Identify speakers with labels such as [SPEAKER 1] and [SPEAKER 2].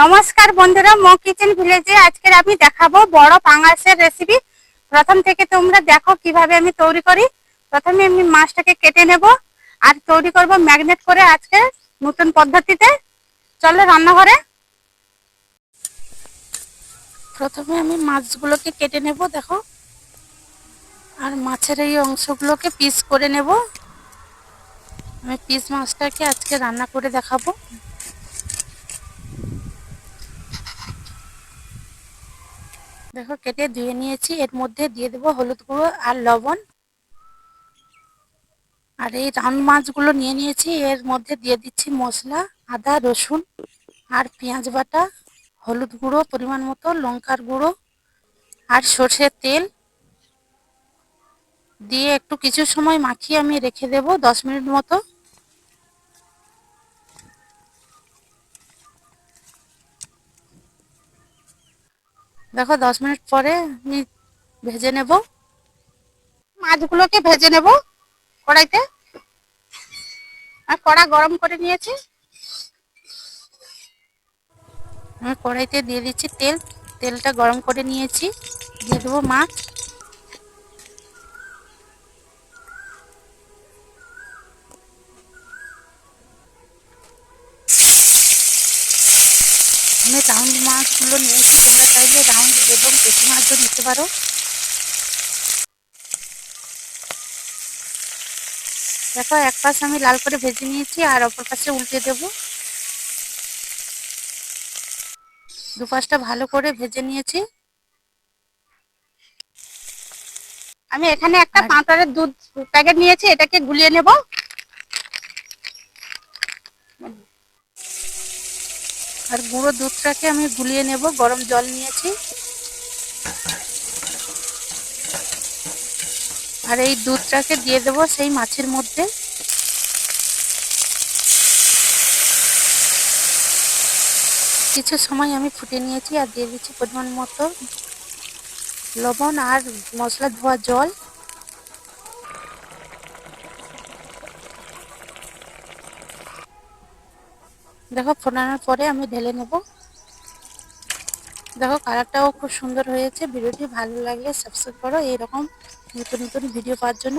[SPEAKER 1] নমস্কার বন্ধুরা, মো কিচেন ভিলেজে আজকের আমি দেখাবো বড় পাঙাশের রেসিপি প্রথম থেকে তোমরা দেখো কীভাবে আমি তৈরি করি। প্রথমে আমি মাছটাকে কেটে নেব আর তৈরি করব ম্যাগনেট করে আজকে নতুন পদ্ধতিতে। চলো রান্নাঘরে। প্রথমে আমি মাছগুলোকে কেটে নেব, দেখো। আর মাছের এই অংশগুলোকে পিস করে নেব। আমি পিস মাছটাকে আজকে রান্না করে দেখাবো। দেখো, কেটে ধুয়ে নিয়েছি। এর মধ্যে দিয়ে দেবো হলুদ গুঁড়ো আর লবণ। আর এই রাউন্ড মাছগুলো নিয়ে নিয়েছি। এর মধ্যে দিয়ে দিচ্ছি মশলা, আদা, রসুন আর পেঁয়াজ বাটা, হলুদ গুঁড়ো, পরিমাণ মতো লঙ্কার গুঁড়ো আর সর্ষের তেল। দিয়ে একটু কিছু সময় মাখিয়ে আমি রেখে দেব দশ মিনিট মতো। দেখো, দশ মিনিট পরে আমি ভেজে নেব। মাছগুলোকে ভেজে নেব কড়াইতে। আর কড়া গরম করে নিয়েছি। আমি কড়াইতে দিয়ে দিচ্ছি তেল। তেলটা গরম করে নিয়েছি। দিয়ে দেবো মাছ। আমি রাউন্ড মাছগুলো নিয়ে নিয়েছি তোমরা চাইলে রাউন্ড এবং পেটি মাছও নিতে পারো। দেখো এক পাশ আমি লাল করে ভেজে নিয়েছি আর অপর পাশে উল্টে দেব। দুপাশটা ভালো করে ভেজে নিয়েছি। আমি এখানে একটা পাঁচটারের দুধ প্যাকেট নিয়েছি এটাকে গুলিয়ে নেব। আর গুঁড়ো দুধটাকে আমি গুলিয়ে নেব, গরম জল নিয়েছি। আর এই দুধটাকে দিয়ে দেব সেই মাছের মধ্যে। কিছু সময় আমি ফুটে নিয়েছি আর দিয়ে দিচ্ছি পরিমাণ মতো লবণ আর মশলা ধোয়া জল। দেখো ফোটানোর পরে আমি ঢেলে নেব। দেখো, কালারটাও খুব সুন্দর হয়েছে। ভিডিওটি ভালো লাগলে সাবস্ক্রাইব করো। এইরকম নতুন নতুন ভিডিও পাওয়ার জন্য।